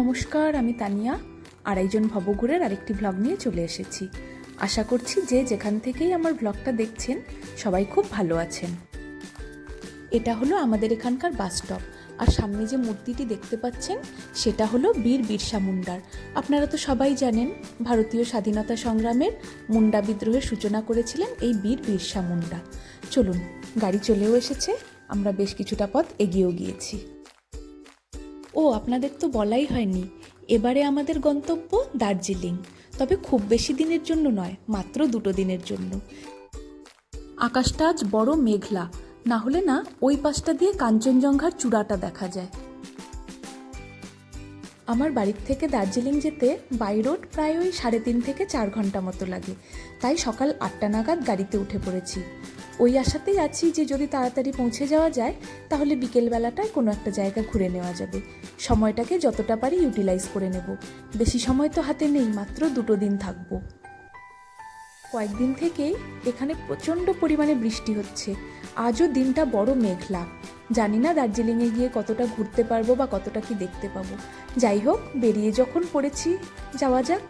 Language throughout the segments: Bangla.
নমস্কার, আমি তানিয়া। আড়াইজন ভবঘুরের আরেকটি ভ্লগ নিয়ে চলে এসেছি। আশা করছি যে যেখান থেকেই আমার ভ্লগটা দেখছেন, সবাই খুব ভালো আছেন। এটা হলো আমাদের এখানকার বাস স্টপ আর সামনে যে মূর্তিটি দেখতে পাচ্ছেন, সেটা হলো বীর বিরসা মুন্ডার। আপনারা তো সবাই জানেন, ভারতীয় স্বাধীনতা সংগ্রামের মুন্ডা বিদ্রোহের সূচনা করেছিলেন এই বীর বিরসা মুন্ডা। চলুন, গাড়ি চলেও এসেছে, আমরা বেশ কিছুটা পথ এগিয়েও গিয়েছি। ও আপনাদের তো বলাই হয়নি। এবারে আমাদের গন্তব্য দার্জিলিং। তবে খুব বেশি দিনের জন্য নয়, মাত্র দুটো দিনের জন্য। আকাশটা আজ বড় মেঘলা। না হলে না ওই পাশটা দিয়ে কাঞ্চনজঙ্ঘার চূড়াটা দেখা যায়। আমার বাড়ির থেকে দার্জিলিং যেতে বাই রোড প্রায় ওই সাড়ে তিন থেকে চার ঘণ্টা মতো লাগে। তাই সকাল আটটা নাগাদ গাড়িতে উঠে পড়েছি। ওই আশাতেই আছি যে যদি তাড়াতাড়ি পৌঁছে যাওয়া যায়, তাহলে বিকেলবেলাটায় কোনো একটা জায়গা ঘুরে নেওয়া যাবে। সময়টাকে যতটা পারি ইউটিলাইজ করে নেব। বেশি সময় তো হাতে নেই, মাত্র দুটো দিন থাকব। কয়েকদিন থেকেই এখানে প্রচণ্ড পরিমাণে বৃষ্টি হচ্ছে। আজও দিনটা বড় মেঘলা। জানি না দার্জিলিংয়ে গিয়ে কতটা ঘুরতে পারব বা কতটা কি দেখতে পাবো। যাই হোক, বেরিয়ে যখন পড়েছি, যাওয়া যাক।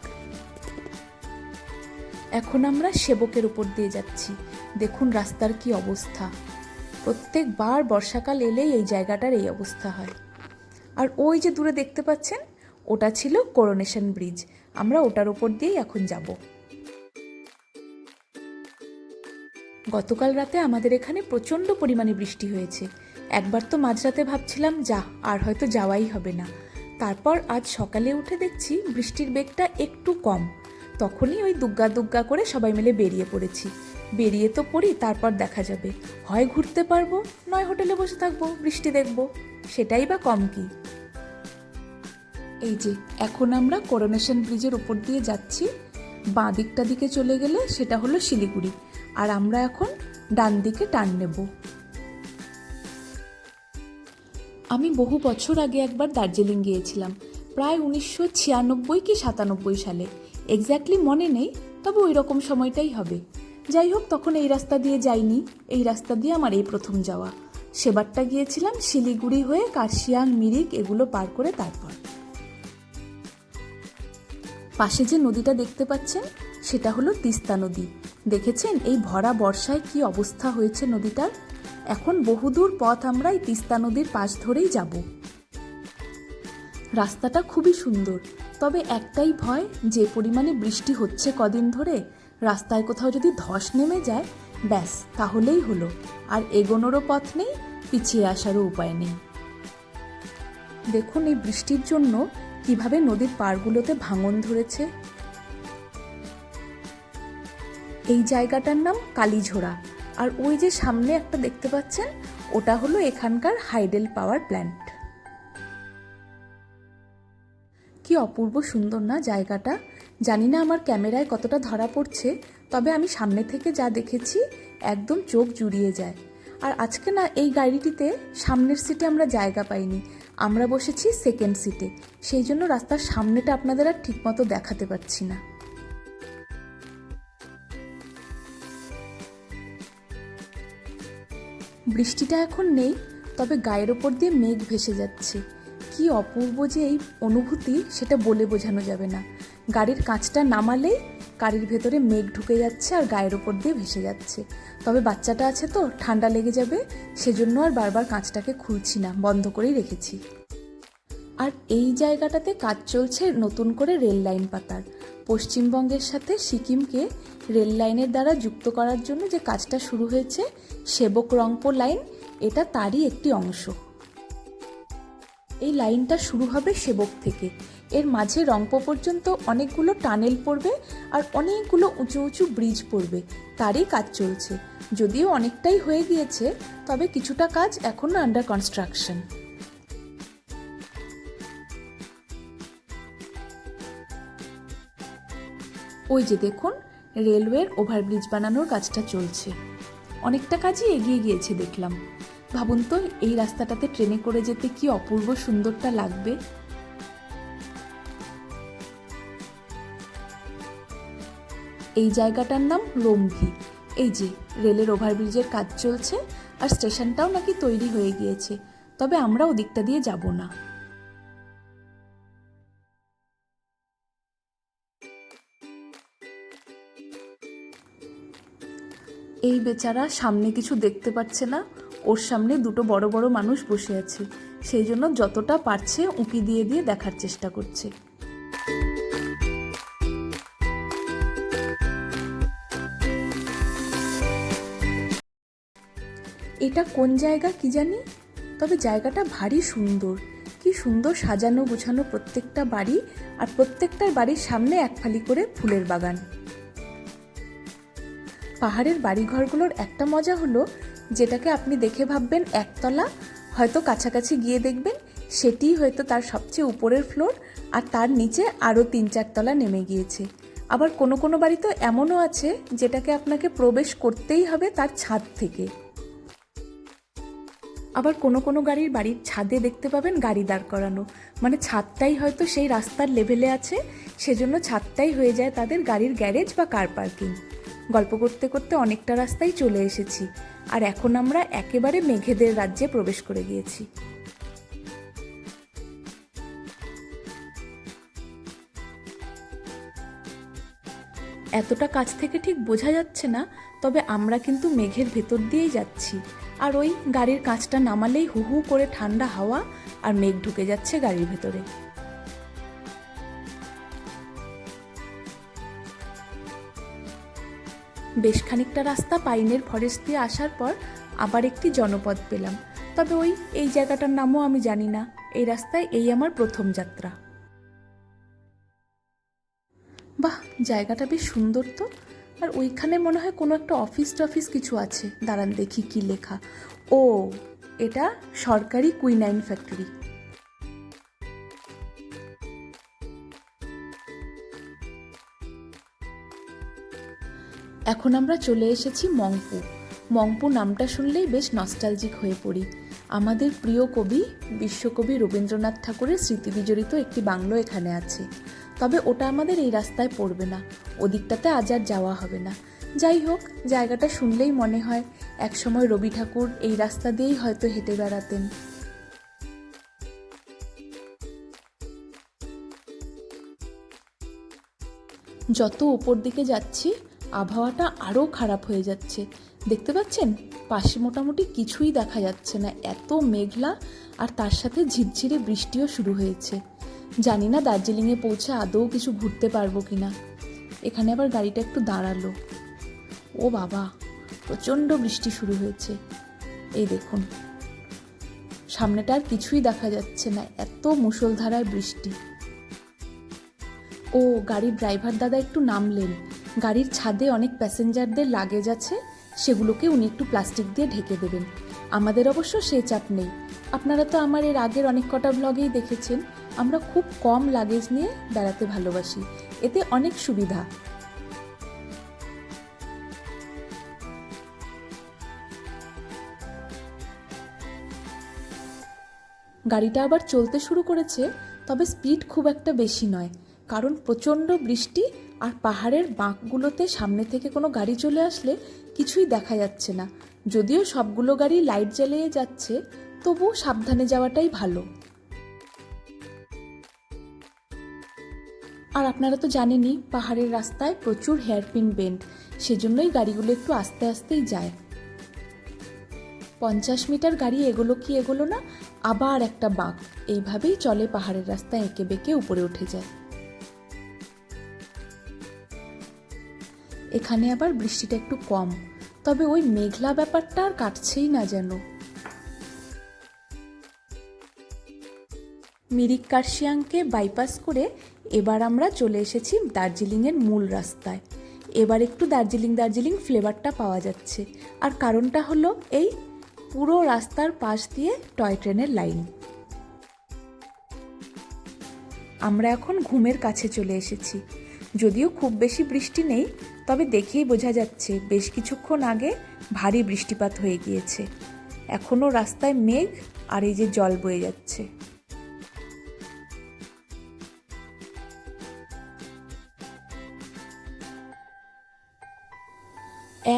এখন আমরা সেবকের উপর দিয়ে যাচ্ছি। দেখুন রাস্তার কি অবস্থা। প্রত্যেকবার বর্ষাকাল এলেই এই জায়গাটার এই অবস্থা হয়। আর ওই যে দূরে দেখতে পাচ্ছেন, ওটা ছিল করোনেশন ব্রিজ আমরা ওটার উপর দিয়েই এখন যাব। গতকাল রাতে আমাদের এখানে প্রচণ্ড পরিমাণে বৃষ্টি হয়েছে। একবার তো মাঝরাতে ভাবছিলাম, যা, আর হয়তো যাওয়াই হবে না। তারপর আজ সকালে উঠে দেখছি বৃষ্টির বেগটা একটু কম। তখনই ওই দুগ্গা দুগ্গা করে সবাই মিলে বেরিয়ে পড়েছি। বেরিয়ে তো পড়ি, তারপর দেখা যাবে। হয় ঘুরতে পারব, নয় হোটেলে বসে থাকব, বৃষ্টি দেখব, সেটাই বা কম কি? এই যে, এখন আমরা করোনেশন ব্রিজের উপর দিয়ে যাচ্ছি। বাঁ দিকটা দিকে চলে গেলে সেটা হলো শিলিগুড়ি। আর আমরা এখন ডান দিকে টান নেব। আমি বহু বছর আগে একবার দার্জিলিং গিয়েছিলাম, প্রায় উনিশশো ছিয়ানব্বই কি সাতানব্বই সালে। এক্স্যাক্টলি মনে নেই, তবে ওই রকম সময়টাই হবে। যাই হোক, তখন এই রাস্তা দিয়ে যাইনি, এই রাস্তা দিয়ে আমার এই প্রথম যাওয়া। সেবারটা গিয়েছিলাম শিলিগুড়ি হয়ে কার্শিয়াং, মিরিক এগুলো পার করে তারপর। পাশে যে নদীটা দেখতে পাচ্ছেন সেটা হলো তিস্তা নদী। দেখেছেন এই ভরা বর্ষায় কি অবস্থা হয়েছে নদীটার? এখন বহুদূর পথ আমরা এই তিস্তা নদীর পাশ ধরেই যাব। রাস্তাটা খুবই সুন্দর, তবে একটাই ভয়, যে পরিমাণে বৃষ্টি হচ্ছে কদিন ধরে, রাস্তায় কোথাও যদি ধস নেমে যায়, ব্যাস, তাহলেই হলো। আর এগোনোরও পথ নেই, পিছিয়ে আসারও উপায় নেই। দেখুন এই বৃষ্টির জন্য কীভাবে নদীর পাড়গুলোতে ভাঙন ধরেছে। এই জায়গাটার নাম কালীঝোড়া। আর ওই যে সামনে একটা দেখতে পাচ্ছেন, ওটা হলো এখানকার হাইডেল পাওয়ার প্ল্যান্ট। কি অপূর্ব সুন্দর না জায়গাটা। জানি না আমার ক্যামেরায় কতটা ধরা পড়ছে, তবে আমি সামনে থেকে যা দেখেছি, একদম চোখ জুড়িয়ে যায়। আর আজকে না, এই গাড়িটিতে সামনের সিটে আমরা জায়গা পাইনি। আমরা বসেছি সেকেন্ড সিটে সেই জন্য রাস্তার সামনেটা আপনাদের আর ঠিকমতো দেখাতে পারছি না। বৃষ্টিটা এখন নেই, তবে গায়ের ওপর দিয়ে মেঘ ভেসে যাচ্ছে। কি অপূর্ব যে এই অনুভূতি, সেটা বলে বোঝানো যাবে না। গাড়ির কাঁচটা নামালেই গাড়ির ভেতরে মেঘ ঢুকে যাচ্ছে আর গায়ের ওপর দিয়ে ভেসে যাচ্ছে। তবে বাচ্চাটা আছে তো, ঠান্ডা লেগে যাবে, সেজন্য আর বারবার কাঁচটাকে খুলছি না, বন্ধ করেই রেখেছি। আর এই জায়গাটাতে কাজ চলছে নতুন করে রেল লাইন পাতার। পশ্চিমবঙ্গের সাথে সিকিমকে রেল লাইনের দ্বারা যুক্ত করার জন্য যে কাজটা শুরু হয়েছে, সেবক রংপো লাইন, এটা তারই একটি অংশ। এই লাইনটা শুরু হবে সেবক থেকে। এর মাঝে রংপো পর্যন্ত অনেকগুলো টানেল পড়বে আর অনেকগুলো উঁচু উঁচু ব্রিজ পড়বে। তারই কাজ চলছে। যদিও অনেকটাই হয়ে গিয়েছে, তবে কিছুটা কাজ এখনও আন্ডার কনস্ট্রাকশন ওই যে দেখুন, রেলওয়ের ওভারব্রিজ বানানোর কাজটা চলছে। অনেকটা কাজই এগিয়ে গিয়েছে দেখলাম। ভাবুন তো, এই রাস্তাটাতে ট্রেনে করে যেতে কি অপূর্ব সুন্দরটা লাগবে? এই জায়গাটার নাম রোমভি এই যে, রেলের ওভারব্রিজের কাজ চলছে, আর স্টেশনটাও নাকি তৈরি হয়ে গিয়েছে। তবে আমরা ওদিকটা দিয়ে যাব না। এই বেচারা সামনে কিছু দেখতে পাচ্ছে না। ওর সামনে দুটো বড় বড় মানুষ বসে আছে। সেই জন্য যতটা পারছে উঁকি দিয়ে দিয়ে দেখার চেষ্টা করছে। এটা কোন জায়গা কি জানি? তবে জায়গাটা ভারী সুন্দর। কি সুন্দর সাজানো গোছানো প্রত্যেকটা বাড়ি আর প্রত্যেকটার বাড়ির সামনে এক ফালি করে ফুলের বাগান। পাহাড়ের বাড়িঘরগুলোর একটা মজা হলো, যেটাকে আপনি দেখে ভাববেন একতলা, হয়তো কাছাকাছি গিয়ে দেখবেন সেটিই হয়তো তার সবচেয়ে উপরের ফ্লোর আর তার নিচে আরও তিন চারতলা নেমে গিয়েছে। আবার কোনো কোনো বাড়ি তো এমনও আছে যেটাকে আপনাকে প্রবেশ করতেই হবে তার ছাদ থেকে। আবার কোনো কোনো গাড়ির বাড়ির ছাদে দেখতে পাবেন গাড়ি দাঁড় করানো। মানে ছাদটাই হয়তো সেই রাস্তার লেভেলে আছে, সেজন্য ছাদটাই হয়ে যায় তাদের গাড়ির গ্যারেজ বা কার পার্কিং গল্প করতে করতে অনেকটা রাস্তায় চলে এসেছি। আর এখন আমরা একেবারে মেঘেদের রাজ্যে প্রবেশ করে গিয়েছি। এতটা কাছ থেকে ঠিক বোঝা যাচ্ছে না, তবে আমরা কিন্তু মেঘের ভেতর দিয়েই যাচ্ছি। আর ওই গাড়ির কাঁচটা নামালেই হু হু করে ঠান্ডা হাওয়া আর মেঘ ঢুকে যাচ্ছে গাড়ির ভেতরে। বেশ খানিকটা রাস্তা পাইনের ফরেস্ট দিয়ে আসার পর আবার একটি জনপদ পেলাম। তবে ওই, এই জায়গাটার নামও আমি জানি না। এই রাস্তায় এই আমার প্রথম যাত্রা। বাহ, জায়গাটা বেশ সুন্দর তো। আর ওইখানে মনে হয় কোনো একটা অফিস টফিস কিছু আছে। দাঁড়ান দেখি কি লেখা। ও, এটা সরকারি কুইনাইন ফ্যাক্টরি। এখন আমরা চলে এসেছি মংপু। মংপু নামটা শুনলেই বেশ নস্টালজিক হয়ে পড়ি। আমাদের প্রিয় কবি, বিশ্বকবি রবীন্দ্রনাথ ঠাকুরের স্মৃতিবিজড়িত একটি বাংলো এখানে আছে। তবে ওটা আমাদের এই রাস্তায় পড়বে না। ওদিকটাতে আজ আর যাওয়া হবে না। যাই হোক, জায়গাটা শুনলেই মনে হয়, একসময় রবি ঠাকুর এই রাস্তা দিয়েই হয়তো হেঁটে বেড়াতেন। যত উপর দিকে যাচ্ছি আবহাওয়াটা আরও খারাপ হয়ে যাচ্ছে। দেখতে পাচ্ছেন? পাশে মোটামুটি কিছুই দেখা যাচ্ছে না। এত মেঘলা আর তার সাথে ঝিরঝিরে বৃষ্টিও শুরু হয়েছে। জানি না দার্জিলিংয়ে পৌঁছে আদৌ কিছু ঘুরতে পারব কি না এখানে আবার গাড়িটা একটু দাঁড়াল। ও বাবা, প্রচণ্ড বৃষ্টি শুরু হয়েছে। এই দেখুন। সামনেটা আর কিছুই দেখা যাচ্ছে না। এত মুষলধারায় বৃষ্টি। ও, গাড়ির ড্রাইভার দাদা একটু নামলেন। গাড়ির ছাদে অনেক প্যাসেঞ্জারদের লাগেজ আছে, সেগুলোকে উনি একটু প্লাস্টিক দিয়ে ঢেকে দেবেন। আমাদের অবশ্য সে চাপ নেই। আপনারা তো আমার এর আগের অনেক কটা ব্লগেই দেখেছেন। আমরা খুব কম লাগেজ নিয়ে বেড়াতে ভালোবাসি। এতে অনেক সুবিধা। গাড়িটা আবার চলতে শুরু করেছে, তবে স্পিড খুব একটা বেশি নয়, কারণ প্রচণ্ড বৃষ্টি আর পাহাড়ের বাঁকগুলোতে সামনে থেকে কোনো গাড়ি চলে আসলে কিছুই দেখা যাচ্ছে না। যদিও সবগুলো গাড়ি লাইট জ্বালিয়ে যাচ্ছে তবু সাবধানে যাওয়াটাই ভালো। আর আপনারা তো জানেনই, পাহাড়ের রাস্তায় প্রচুর হেয়ারপিন বেন্ড, সেজন্যই গাড়িগুলো একটু আস্তে আস্তেই যায়। পঞ্চাশ মিটার গাড়ি এগোলো কি এগোলো না, আবার একটা বাঁক। এইভাবেই চলে পাহাড়ের রাস্তায় এঁকে বেঁকে উপরে উঠে যায়। এখানে আবার বৃষ্টিটা একটু কম। তবে ওই মেঘলা ব্যাপারটা আর কাটছেই না যেন। মিরিক কার্শিয়াংকে বাইপাস করে এবার আমরা চলে এসেছি দার্জিলিংয়ের মূল রাস্তায়। এবার একটু দার্জিলিং দার্জিলিং ফ্লেভারটা পাওয়া যাচ্ছে। আর কারণটা হলো এই পুরো রাস্তার পাশ দিয়ে টয় ট্রেনের লাইন। আমরা এখন ঘুমের কাছে চলে এসেছি। যদিও খুব বেশি বৃষ্টি নেই তবে দেখেই বোঝা যাচ্ছে বেশ কিছুক্ষণ আগে ভারী বৃষ্টিপাত হয়ে গিয়েছে। এখনও রাস্তায় মেঘ আর এই যে জল বয়ে যাচ্ছে।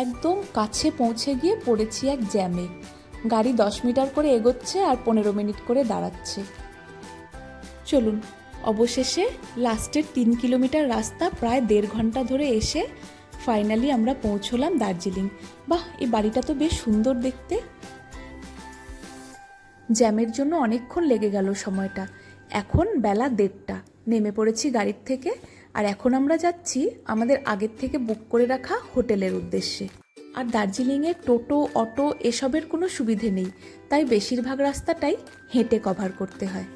একদম কাছে পৌঁছে গিয়ে পড়েছি এক জ্যামে। গাড়ি দশ মিটার করে এগোচ্ছে আর পনেরো মিনিট করে দাঁড়াচ্ছে। চলুন অবশেষে লাস্টের তিন কিলোমিটার রাস্তা প্রায় দেড় ঘণ্টা ধরে এসে ফাইনালি আমরা পৌঁছলাম দার্জিলিং। বাহ, এই বাড়িটা তো বেশ সুন্দর দেখতে। জ্যামের জন্য অনেকক্ষণ লেগে গেল সময়টা। এখন বেলা দেড়টা। নেমে পড়েছি গাড়ির থেকে। আর এখন আমরা যাচ্ছি আমাদের আগের থেকে বুক করে রাখা হোটেলের উদ্দেশ্যে। আর দার্জিলিংয়ে টোটো, অটো এসবের কোনো সুবিধে নেই। তাই বেশিরভাগ রাস্তাটাই হেঁটে কভার করতে হয়।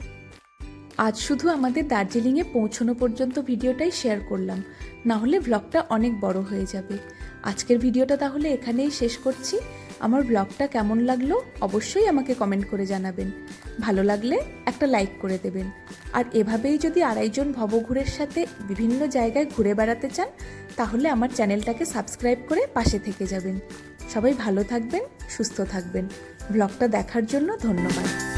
আজ শুধু আমাদের দার্জিলিংয়ে পৌঁছনো পর্যন্ত ভিডিওটাই শেয়ার করলাম। না হলে ব্লগটা অনেক বড় হয়ে যাবে। আজকের ভিডিওটা তাহলে এখানেই শেষ করছি। আমার ব্লগটা কেমন লাগল অবশ্যই আমাকে কমেন্ট করে জানাবেন। ভালো লাগলে একটা লাইক করে দেবেন। আর এভাবেই যদি আড়াইজন ভবঘুরের সাথে বিভিন্ন জায়গায় ঘুরে বেড়াতে চান, তাহলে আমার চ্যানেলটাকে সাবস্ক্রাইব করে পাশে থেকে যাবেন। সবাই ভালো থাকবেন, সুস্থ থাকবেন। ব্লগটা দেখার জন্য ধন্যবাদ।